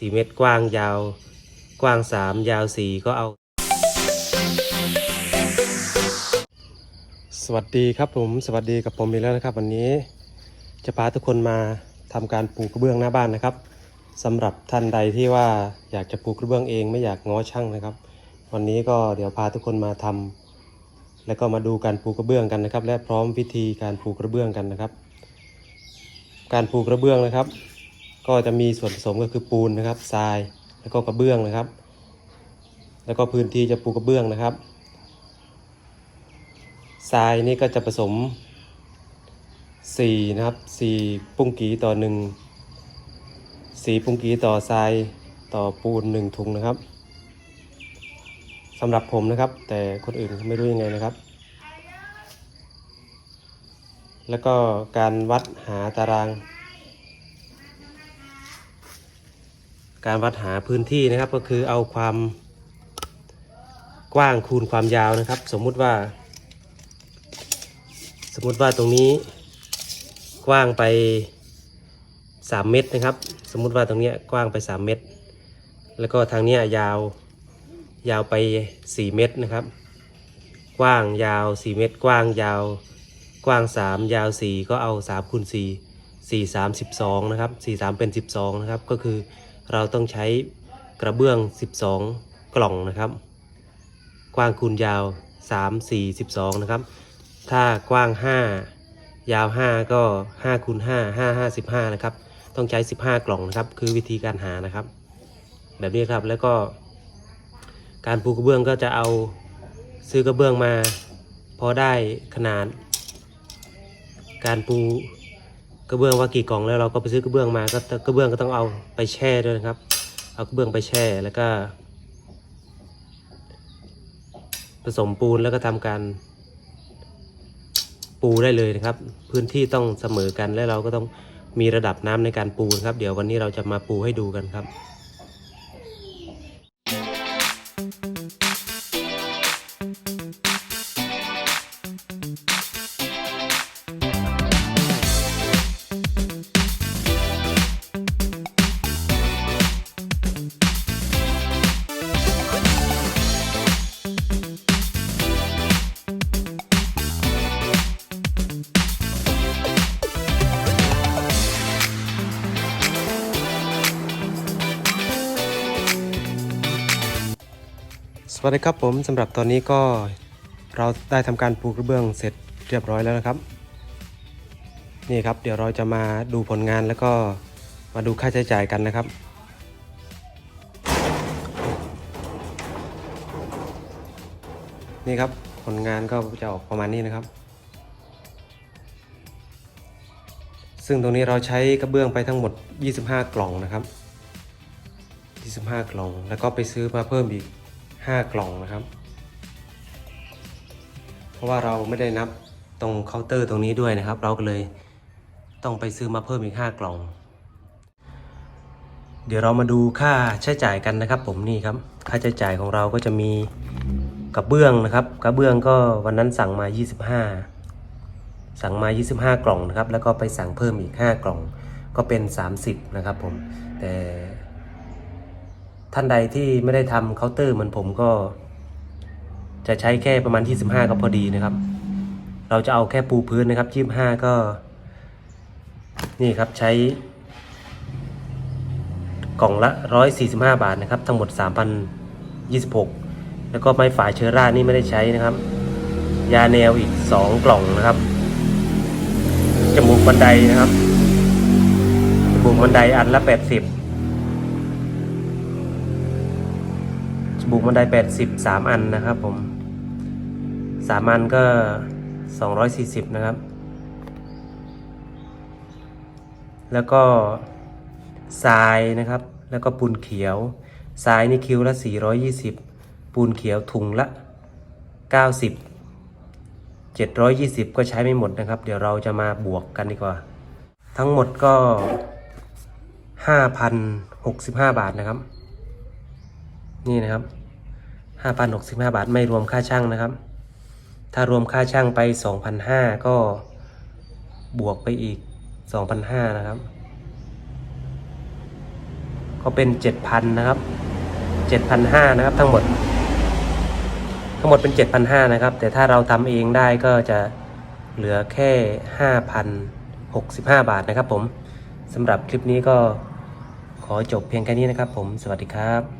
สี่เมตรกว้างยาว กว้างสามยาวสี่ก็เอา สวัสดีครับผม สวัสดีกับผมอีกแล้วนะครับ วันนี้จะพาทุกคนมาทำการปูกระเบื้องหน้าบ้านนะครับสำหรับท่านใดที่ว่าอยากจะปูกระเบื้องเองไม่อยากง้อช่างนะครับ วันนี้ก็เดี๋ยวพาทุกคนมาทำแล้วก็มาดูการปูกระเบื้องกันนะครับ และพร้อมวิธีการปูกระเบื้องกันนะครับ การปูกระเบื้องนะครับ ก็จะมีส่วนผสมก็คือปูนนะครับทรายแล้วก็กระเบื้องนะครับ แล้วก็พื้นที่จะปูกระเบื้องนะครับทรายนี่ก็จะผสม4นะครับ4ปุ้งกีต่อ1 4ปุ้งกีต่อทรายต่อปูน 1 ถุงนะครับสำหรับผมนะครับ แต่คนอื่นไม่รู้ยังไงนะครับ แล้วก็การวัดหาตาราง การวัดหาพื้นที่นะครับก็คือเอาความกว้างคูณความยาวนะครับ สมมุติว่า สมมุติว่าตรงนี้กว้างไป 3 เมตรนะครับ สมมุติว่าตรงนี้กว้างไป 3 เมตร แล้วก็ทางนี้ยยาวยาวไป 4 เมตรนะครับ กว้างยาว 4 เมตร กว้างยาว กว้าง 3 ยาว 4 ก็เอา3คูณ4 4 3 12นะครับ4 3เป็น 12นะครับก็คือ เราต้องใช้กระเบื้อง 12 กล่องนะครับ กว้างคูณยาว 3 4 12 นะครับ ถ้ากว้าง 5 ยาว 5 ก็5คูณ5 5 5 15 นะครับ ต้องใช้ 15 กล่องนะครับ คือวิธีการหานะครับ แบบนี้ครับแล้วก็ การปูกระเบื้องก็จะเอาซื้อกระเบื้องมา พอได้ขนาด การปู กระเบื้องว่ากี่กล่องแล้วเราก็ไปซื้อกระเบื้องมาก็กระเบื้องก็ต้องเอาไปแช่ด้วยนะครับ เอากระเบื้องไปแช่แล้วก็ ผสมปูนแล้วก็ทำการ ปูได้เลยนะครับ พื้นที่ต้องเสมอกันและเราก็ต้องมีระดับน้ำในการปูนครับ เดี๋ยววันนี้เราจะมาปูให้ดูกันครับ สวัสดีครับผมสำหรับตอนนี้ก็เราได้ทำการปูกระเบื้องเสร็จเรียบร้อยแล้วนะครับ นี่ครับ เดี๋ยวเราจะมาดูผลงานแล้วก็มาดูค่าใช้จ่ายกันนะครับนี่ครับผลงานก็จะออกประมาณนี้นะครับ ซึ่งตรงนี้เราใช้กระเบื้องไปทั้งหมด 25 กล่องนะครับ 25 กล่อง แล้วก็ไปซื้อมาเพิ่มอีก 5 กล่องนะครับ เพราะว่าเราไม่ได้นับตรงเคาน์เตอร์ตรงนี้ด้วยนะครับ เราก็เลยต้องไปซื้อมาเพิ่มอีก 5 กล่อง เดี๋ยวเรามาดูค่าใช้จ่ายกันนะครับ ผมนี่ครับ ค่าใช้จ่ายของเราก็จะมีกระเบื้องนะครับ กระเบื้องก็วันนั้นสั่งมา 25 สั่งมา 25 กล่องนะครับ แล้วก็ไปสั่งเพิ่มอีก 5 กล่องก็เป็น 30 นะครับผมแต่ ท่านใดที่ไม่ได้ทำเคาน์เตอร์เหมือนผมก็ จะใช้แค่ประมาณ 25 ก็พอดีนะครับ เราจะเอาแค่ปูพื้นนะครับ25ก็ นี่ครับใช้ กล่องละ 145 บาทนะครับ ทั้งหมด 3,026 แล้วก็ไม้ฝายเชื้อรานี่ไม่ได้ใช้นะครับ ยาแนวอีก 2 กล่องนะครับจมูกบันไดนะครับจมูกบันไดอันละ 80 จมูกบันได80 3 อันนะครับผม 3 อันก็ 240 นะครับ แล้วก็ทรายนะครับ แล้วก็ปูนเขียว ทรายนี่คิวละ 420 ปูนเขียวถุงละ 90 720 ก็ใช้ไม่หมดนะครับ เดี๋ยวเราจะมาบวกกันดีกว่า ทั้งหมดก็ 5,065 บาทนะครับ นี่นะครับ5,065บาทไม่รวมค่าช่างนะครับ ถ้ารวมค่าช่างไป2,500ก็บวกไปอีก2,500นะครับก็ก็เป็นเจ็ดพันนะครับเจ็ดพันห้านะครับทั้งหมด ทั้งหมดเป็นเจ็ดพันห้านะครับ แต่ถ้าเราทำเองได้ก็จะเหลือแค่ห้าพันหกสิบห้าบาทนะครับผมสำหรับคลิปนี้ก็ขอจบเพียงแค่นี้นะครับผม สวัสดีครับ